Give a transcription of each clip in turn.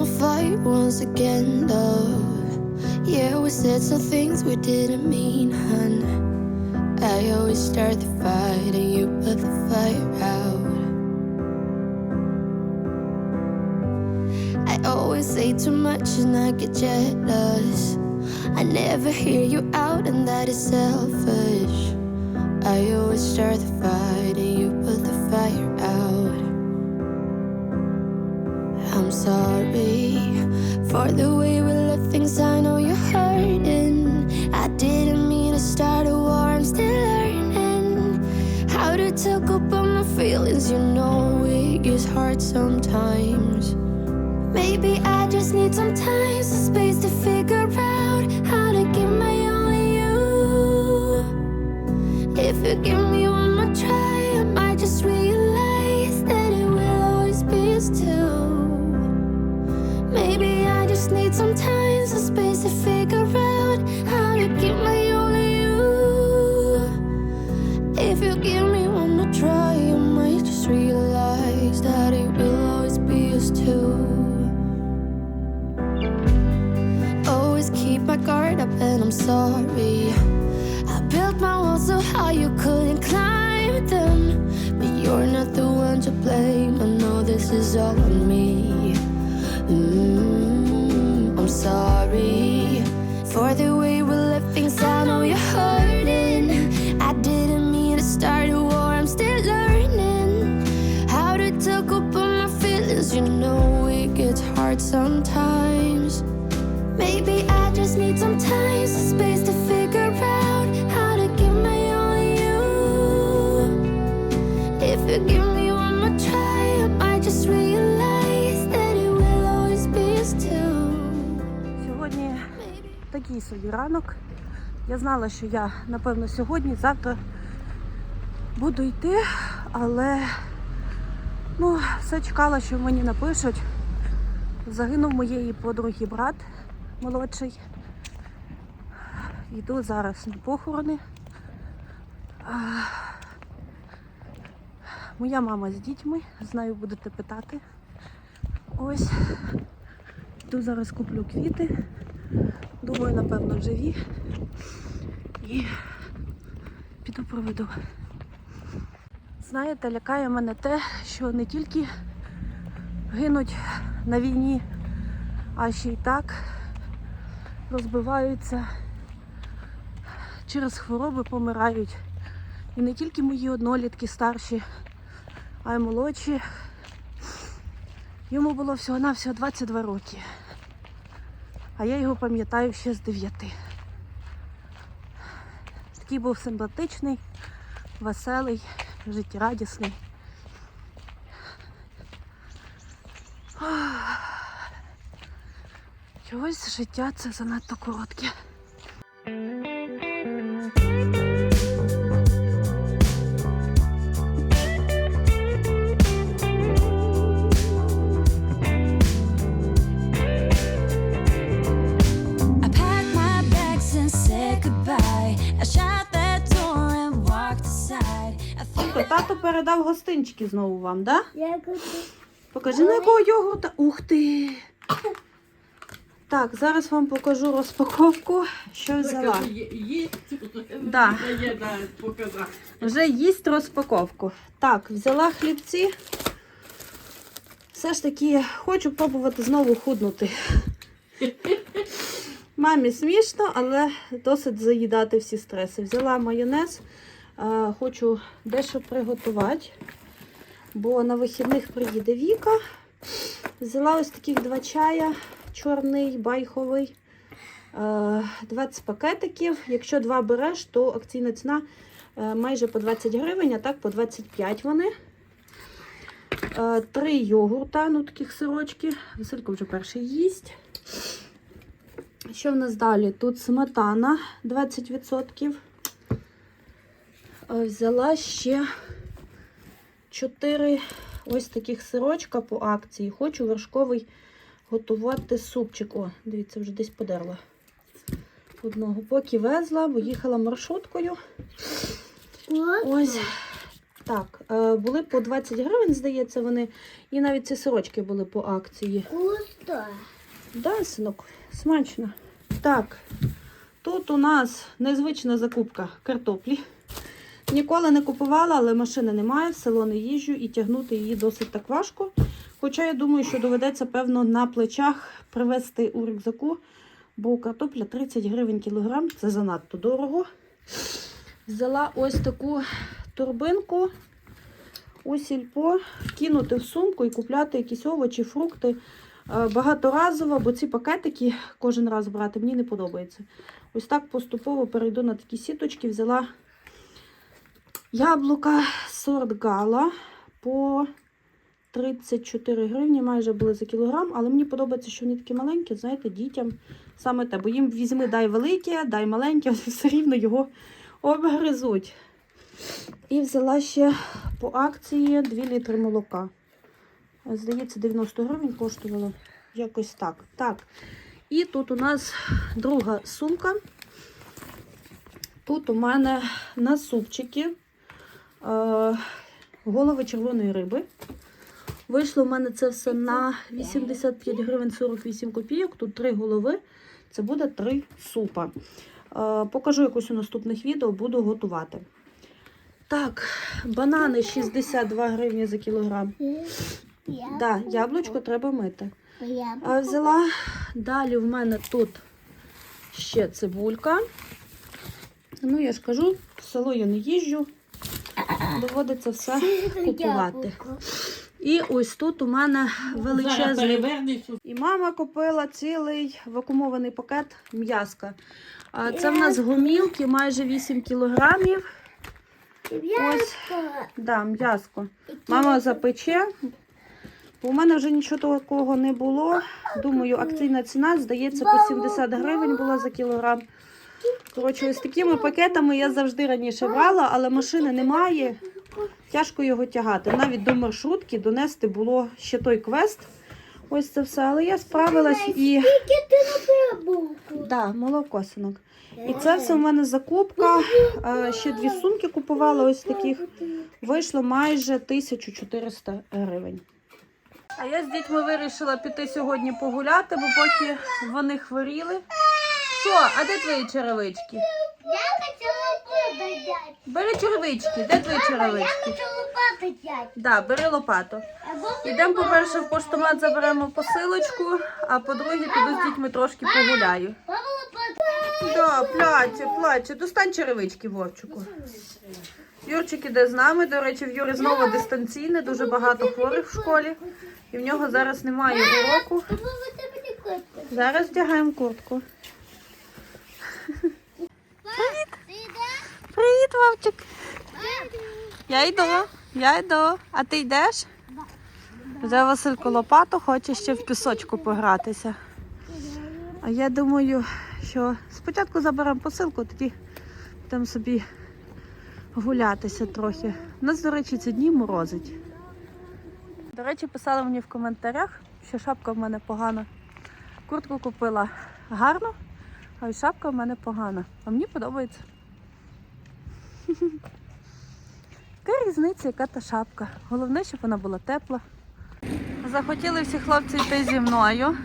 the fight once again, love. Yeah, we said some things we didn't mean, hun. I always start the fight and you put the fire out. I always say too much and I get jealous. I never hear you out, and that is selfish. I always start the fight and you put the fire out. I'm sorry for the way we let things. I know you're hurting. I didn't mean to start a war. I'm still learning how to talk about my feelings. You know it gets hard sometimes. Maybe I just need some time, some space to figure out how to give my to you. If you give just need some time, some space to figure out how to give my to you. If you give me one more try, I might just realize that it will always be us two. Always keep my guard up, and I'm sorry. I built my walls so high you couldn't climb them. But you're not the one to blame. I know this is all on me. Sorry for the way we left things. I know you're hurting. I didn't mean to start a war. I'm still learning how to talk about my feelings. You know it gets hard sometimes. Maybe I just need some time, some space to figure out how to give my all you. If you give me one more try, такий собі ранок. Я знала, що я, напевно, сьогодні, завтра буду йти, але ну, все чекала, що мені напишуть. Загинув моєї подруги брат молодший. Йду зараз на похорони. Моя мама з дітьми, знаю, будете питати. Ось. Йду зараз куплю квіти. Думаю, напевно, живі. І піду проведу. Знаєте, лякає мене те, що не тільки гинуть на війні, а ще й так розбиваються, через хвороби помирають. І не тільки мої однолітки старші, а й молодші. Йому було всього-навсього 22 роки. А я його пам'ятаю ще з 9. Такий був симпатичний, веселий, життєрадісний. Чогось життя це занадто коротке. Тато передав гостинчики знову вам, так? Да? Дякую. Покажи на якого йогурта. Ух ти! Так, зараз вам покажу розпаковку, що взяла. Да. Вже їсть розпаковку. Так, взяла хлібці. Все ж таки хочу пробувати знову худнути. Мамі смішно, але досить заїдати всі стреси. Взяла майонез, хочу дещо приготувати, бо на вихідних приїде Віка. Взяла ось таких два чая, чорний, байховий, е, 20 пакетиків. Якщо два береш, то акційна ціна е, майже по 20 гривень, а так по 25 вони. Е, Три йогурта, ну таких сирочки. Василько вже перший їсть. Що в нас далі? Тут сметана 20%. Е, Взяла ще 4 ось таких сирочка по акції. Хочу вершковий готувати супчик. О, дивіться, вже десь подерла. Одного. Поки везла, бо їхала маршруткою. Ось Так, е, були по 20 гривень, здається, вони. І навіть ці сирочки були по акції. Вкусно. Да, синок, смачно. Так, тут у нас незвична закупка картоплі. Ніколи не купувала, але машини немає, в село не їжджу і тягнути її досить так важко. Хоча я думаю, що доведеться, певно, на плечах привезти у рюкзаку, бо картопля 30 гривень кілограм, це занадто дорого. Взяла ось таку торбинку у сільпо, кинути в сумку і купляти якісь овочі, фрукти е, багаторазово, бо ці пакетики кожен раз брати мені не подобається. Ось так поступово перейду на такі сіточки. Взяла яблука сорт гала по 34 гривні, майже були за кілограм, але мені подобається, що вони такі маленькі, знаєте, дітям саме те. Бо їм візьми, дай велике, дай маленьке, все рівно його обгризуть. І взяла ще по акції 2 літри молока. Здається, 90 гривень коштувало якось так. Так. І тут у нас друга сумка. Тут у мене на супчики голови червоної риби. Вийшло в мене це все на 85 гривень 48 копійок. Тут три голови. Це буде три супа. Е, покажу якось у наступних відео, буду готувати. Так, банани 62 гривні за кілограм. Да, яблучко треба мити. А взяла далі в мене тут ще цибулька. Ну, я ж кажу, в село я не їжджу. Доводиться все купувати. І ось тут у мене величезний. І мама купила цілий вакуумований пакет м'яска. А Це в нас гомілки майже 8 кілограмів. Ось, да, м'яско. Мама запече. Бо у мене вже нічого такого не було. Думаю, акційна ціна, здається, по 70 гривень була за кілограм. Коротше, ось такими пакетами я завжди раніше брала, але машини немає. Тяжко його тягати. Навіть до маршрутки донести було ще той квест. Ось це все. Але я справилась і. Да, молоко, синок. І це все в мене закупка. Ще дві сумки купувала ось таких. Вийшло майже 1400 гривень. А я з дітьми вирішила піти сьогодні погуляти, бо поки вони хворіли. Що, а де твої черевички? Я хотела лопату взять. Бери черевички, де твої Я черевички? хочу лопату взять. Да, бери лопату. Ідемо, по-перше, в поштомат заберемо посилочку, а по-друге, піду з дітьми трошки погуляю. Мама лопату. Да, плаче, плаче. Достань черевички, Вовчику. Юрчик іде з нами. До речі, в Юри знову дистанційне, дуже багато хворих в школі. І в нього зараз немає уроку. Не. Зараз вдягаємо куртку. Идешь? Привіт, Вовчик. Я йду, я йду. А ти йдеш? Вже Василько лопату хоче ще в пісочку погратися. А я думаю, що спочатку заберемо посилку, тоді будемо собі гулятися трохи. У нас, до речі, ці дні морозить. До речі, писали мені в коментарях, що шапка в мене погана. Куртку купила гарно, а шапка в мене погана. А мені подобається. Яка різниця, яка та шапка? Головне, щоб вона була тепла. Захотіли всі хлопці йти зі мною.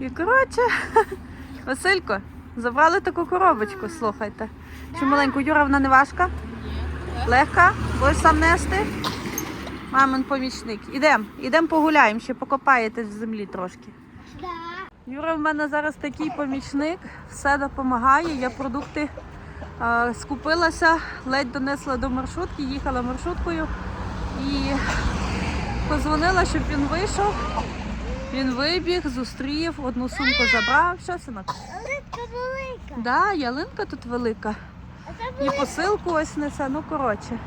І коротше, Василько, забрали таку коробочку, слухайте. Чи маленьку Юра, вона не важка? Легка? Будеш сам нести? Мамин помічник. Ідемо, ідемо погуляємо, ще покопаєтесь в землі трошки. Юра в мене зараз такий помічник, все допомагає. Я продукти е, скупилася, ледь донесла до маршрутки, їхала маршруткою і позвонила, щоб він вийшов. Він вибіг, зустрів, одну сумку забрав. Що, синок? Улыбка велика. Да, ялинка тут велика. І посилку ось несе. Ну коротше.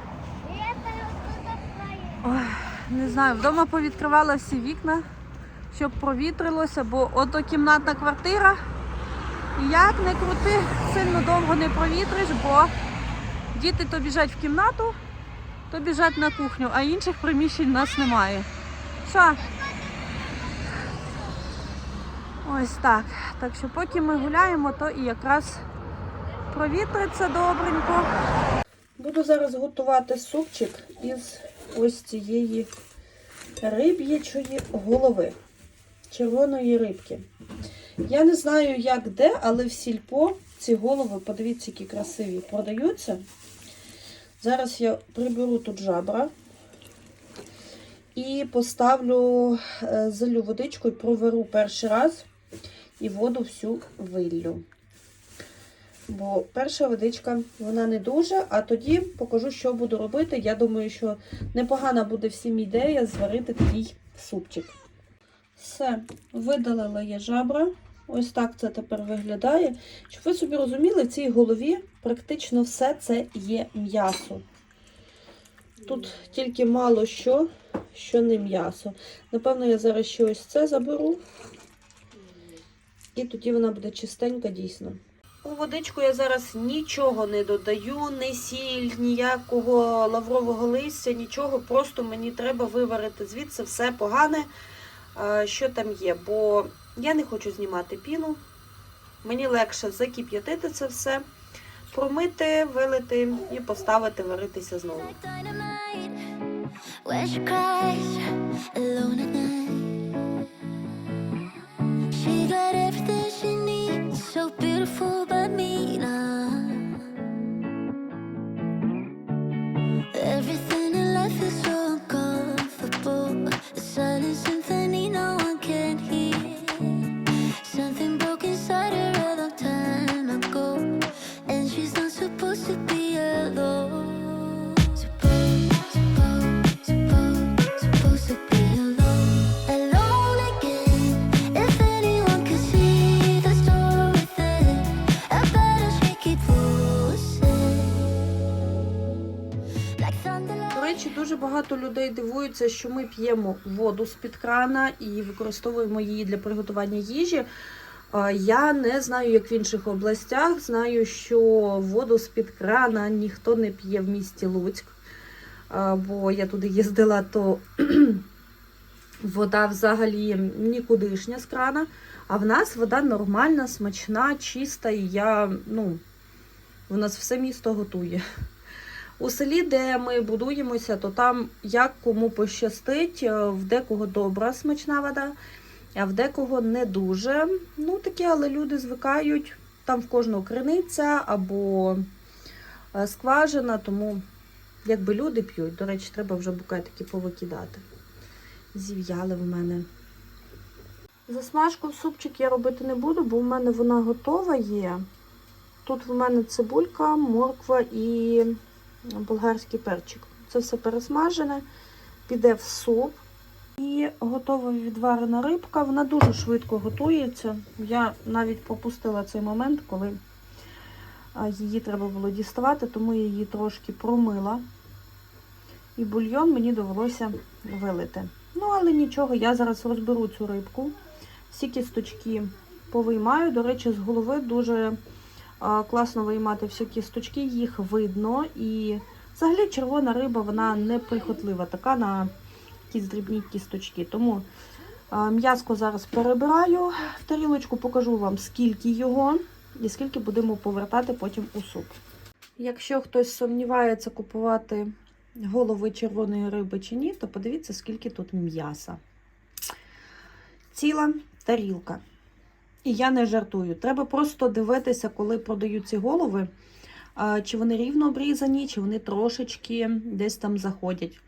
Ой, не знаю, вдома повідкривала всі вікна, щоб провітрилося, бо ото кімнатна квартира. Як не крути, сильно довго не провітриш, бо діти то біжать в кімнату, то біжать на кухню, а інших приміщень у нас немає. Що? Ось так. Так що поки ми гуляємо, то і якраз провітриться добренько. Буду зараз готувати супчик із ось цієї риб'ячої голови, червоної рибки. Я не знаю, як де, але в сільпо ці голови, подивіться, які красиві, продаються. Зараз я приберу тут жабра і поставлю е, залю водичкою, проверу перший раз і воду всю виллю. Бо перша водичка, вона не дуже, а тоді покажу, що буду робити. Я думаю, що непогана буде всім ідея зварити такий супчик. Все, видалила я жабра. Ось так це тепер виглядає. Щоб ви собі розуміли, в цій голові практично все це є м'ясо. Тут тільки мало що, що не м'ясо. Напевно, я зараз ще ось це заберу. І тоді вона буде чистенька дійсно. У водичку я зараз нічого не додаю, не сіль, ніякого лаврового листя, нічого. Просто мені треба виварити звідси все погане, що там є. Бо я не хочу знімати піну. Мені легше закип'ятити це все, промити, вилити і поставити варитися знову. so beautiful but mean. Дивуються, що ми п'ємо воду з-під крана і використовуємо її для приготування їжі. Я не знаю, як в інших областях. Знаю, що воду з-під крана ніхто не п'є в місті Луцьк. Бо я туди їздила, то вода взагалі нікудишня з крана. А в нас вода нормальна, смачна, чиста, і я, ну, в нас все місто готує. У селі, де ми будуємося, то там як кому пощастить, е, в декого добра смачна вода, а в декого не дуже. Ну, таке, але люди звикають. Там в кожного криниця або е, скважина, тому якби люди п'ють. До речі, треба вже букетики повикидати. Зів'яли в мене. Засмажку в супчик я робити не буду, бо в мене вона готова є. Тут в мене цибулька, морква і болгарський перчик. Це все пересмажене, піде в суп. І готова відварена рибка. Вона дуже швидко готується. Я навіть пропустила цей момент, коли її треба було діставати, тому я її трошки промила. І бульйон мені довелося вилити. Ну, але нічого, я зараз розберу цю рибку. Всі кісточки повиймаю. До речі, з голови дуже класно виймати всі кісточки, їх видно. І взагалі червона риба, вона неприхотлива, така на якісь дрібні кісточки. Тому м'язко зараз перебираю в тарілочку, покажу вам, скільки його і скільки будемо повертати потім у суп. Якщо хтось сумнівається купувати голови червоної риби чи ні, то подивіться, скільки тут м'яса. Ціла тарілка. І я не жартую. Треба просто дивитися, коли продають ці голови, чи вони рівно обрізані, чи вони трошечки десь там заходять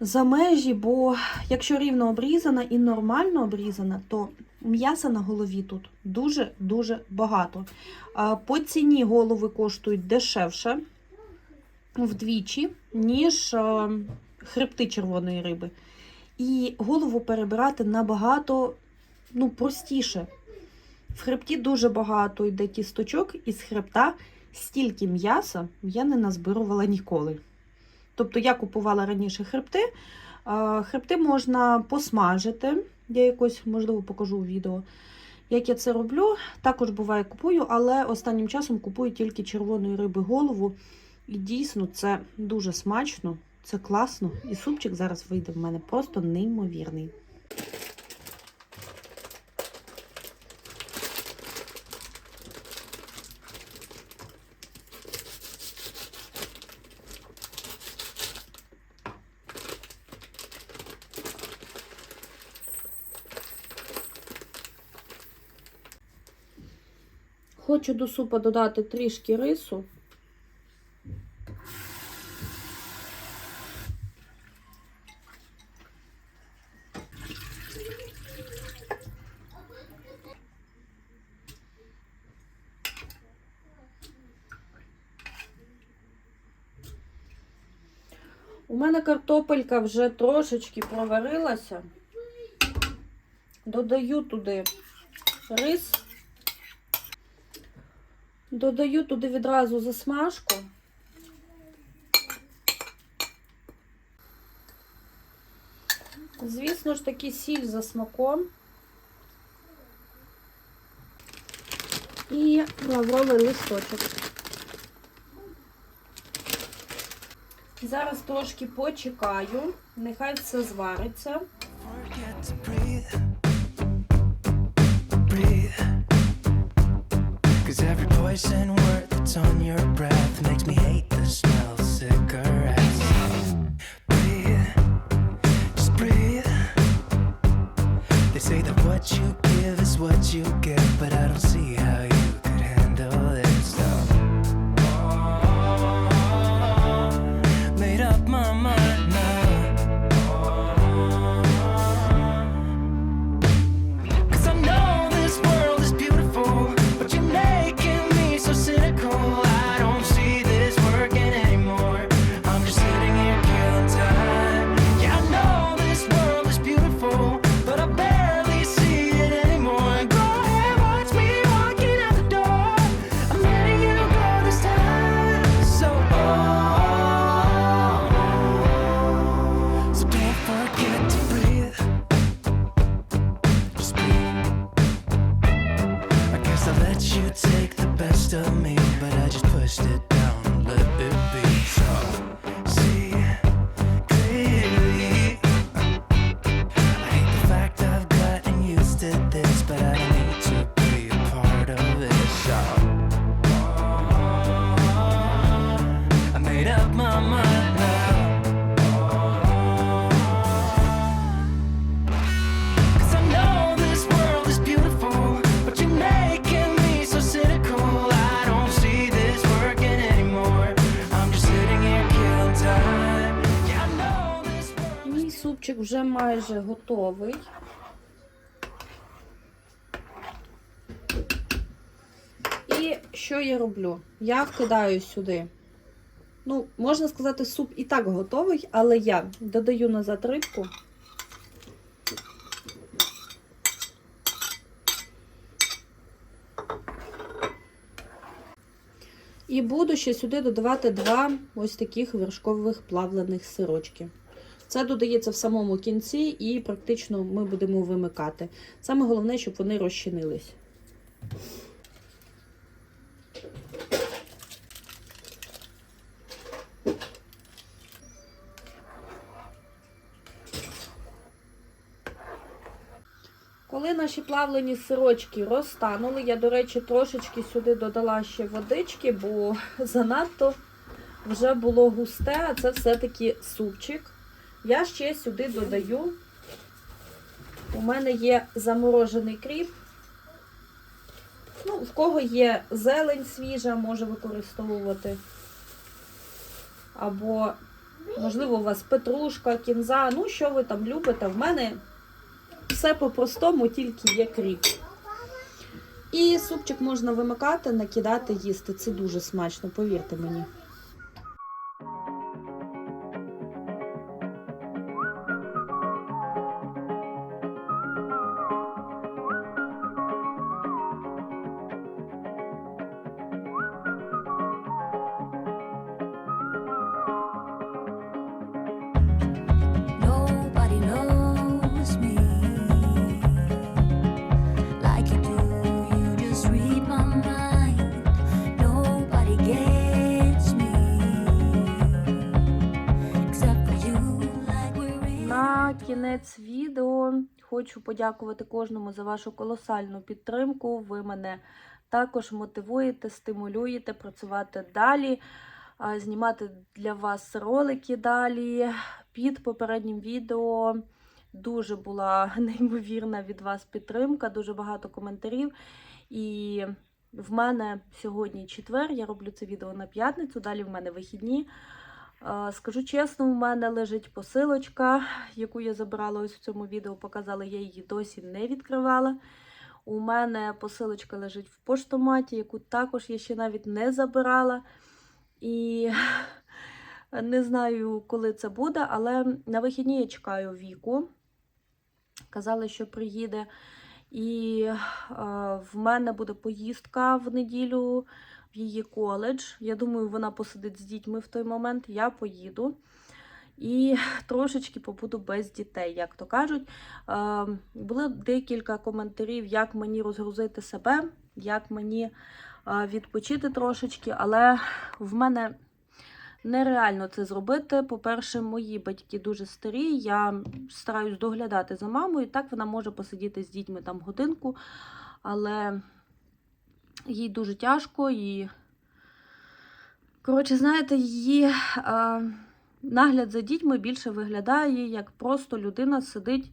за межі, бо якщо рівно обрізана і нормально обрізана, то м'яса на голові тут дуже-дуже багато. По ціні голови коштують дешевше вдвічі, ніж хребти червоної риби. І голову перебирати набагато ну, простіше. В хребті дуже багато йде кісточок, і з хребта стільки м'яса я не назбирувала ніколи. Тобто я купувала раніше хребти. Хребти можна посмажити. Я якось, можливо, покажу у відео, як я це роблю. Також буває купую, але останнім часом купую тільки червоної риби голову. І дійсно це дуже смачно, це класно. І супчик зараз вийде в мене просто неймовірний. Хочу до супа додати трішки рису. У мене картопелька вже трошечки проварилася. Додаю туди рис. Додаю туди відразу засмажку. Звісно ж таки сіль за смаком. І лавровий листочок. Зараз трошки почекаю, нехай все звариться. Poison word that's on your breath makes me hate the smell of cigarettes. Breathe. Just breathe. They say that what you give is what you get, but I don't see how майже готовий. І що я роблю? Я вкидаю сюди. Ну, можна сказати, суп і так готовий, але я додаю назад рибку. І буду ще сюди додавати два ось таких вершкових плавлених сирочки. Це додається в самому кінці і практично ми будемо вимикати. Саме головне, щоб вони розчинились. Коли наші плавлені сирочки розтанули, я, до речі, трошечки сюди додала ще водички, бо занадто вже було густе, а це все-таки супчик. Я ще сюди додаю. У мене є заморожений кріп. Ну, в кого є зелень свіжа, може використовувати. Або, можливо, у вас петрушка, кінза. Ну, що ви там любите. В мене все по-простому, тільки є кріп. І супчик можна вимикати, накидати, їсти. Це дуже смачно, повірте мені. Кінець відео хочу подякувати кожному за вашу колосальну підтримку. Ви мене також мотивуєте, стимулюєте працювати далі, знімати для вас ролики далі. Під попереднім відео дуже була неймовірна від вас підтримка, дуже багато коментарів. І в мене сьогодні четвер, я роблю це відео на п'ятницю, далі в мене вихідні. Скажу чесно, у мене лежить посилочка, яку я забирала ось в цьому відео, показала, я її досі не відкривала. У мене посилочка лежить в поштоматі, яку також я ще навіть не забирала. І не знаю, коли це буде, але на вихідні я чекаю віку. Казали, що приїде. І е, в мене буде поїздка в неділю в її коледж. Я думаю, вона посидить з дітьми в той момент. Я поїду. І трошечки побуду без дітей, як то кажуть. Е, були декілька коментарів, як мені розгрузити себе, як мені е, відпочити трошечки, але в мене нереально це зробити. По-перше, мої батьки дуже старі. Я стараюсь доглядати за мамою. Так вона може посидіти з дітьми там годинку, але їй дуже тяжко і. Коротше, знаєте, її е, нагляд за дітьми більше виглядає, як просто людина сидить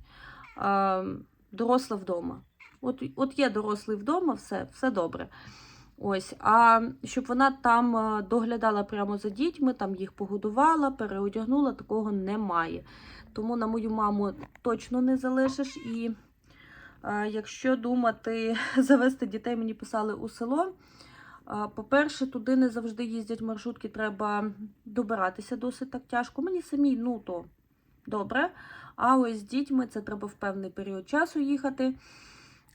е, доросла вдома. От, от є дорослий вдома, все, все добре. Ось, а щоб вона там е, доглядала прямо за дітьми, там їх погодувала, переодягнула, такого немає. Тому на мою маму точно не залишиш. І якщо думати завести дітей, мені писали у село. По-перше, туди не завжди їздять маршрутки, треба добиратися досить так тяжко. Мені самій, ну то добре. А ось з дітьми це треба в певний період часу їхати.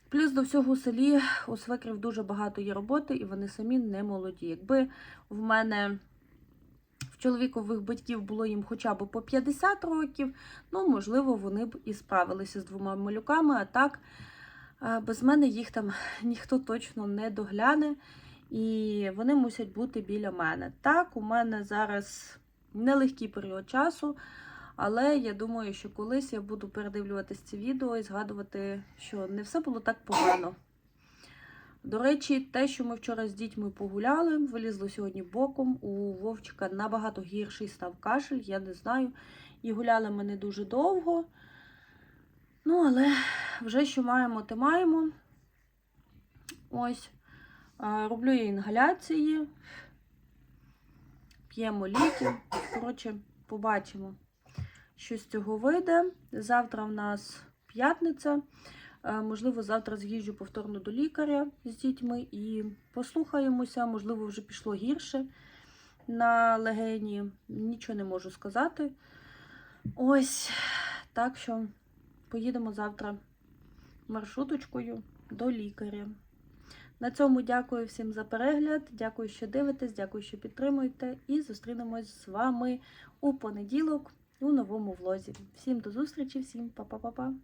Плюс до всього у селі у свекрів дуже багато є роботи, і вони самі не молоді. Якби в мене чоловікових батьків було їм хоча б по 50 років, ну, можливо, вони б і справилися з двома малюками, а так е, без мене їх там ніхто точно не догляне, і вони мусять бути біля мене. Так, у мене зараз нелегкий період часу. Але я думаю, що колись я буду передивлюватись це відео і згадувати, що не все було так погано. До речі, те, що ми вчора з дітьми погуляли, вилізло сьогодні боком. У Вовчика набагато гірший став кашель, я не знаю. І гуляли ми не дуже довго. Ну, але вже що маємо, те маємо. Ось. Роблю я інгаляції, п'ємо ліки. Коротше, побачимо що з цього вийде. Завтра в нас п'ятниця. Е, Можливо, завтра з'їжджу повторно до лікаря з дітьми і послухаємося, можливо, вже пішло гірше на легені. Нічого не можу сказати. Ось, так що поїдемо завтра маршруточкою до лікаря. На цьому дякую всім за перегляд. Дякую, що дивитесь, дякую, що підтримуєте. І зустрінемось з вами у понеділок у новому влозі. Всім до зустрічі, всім па-па-па-па!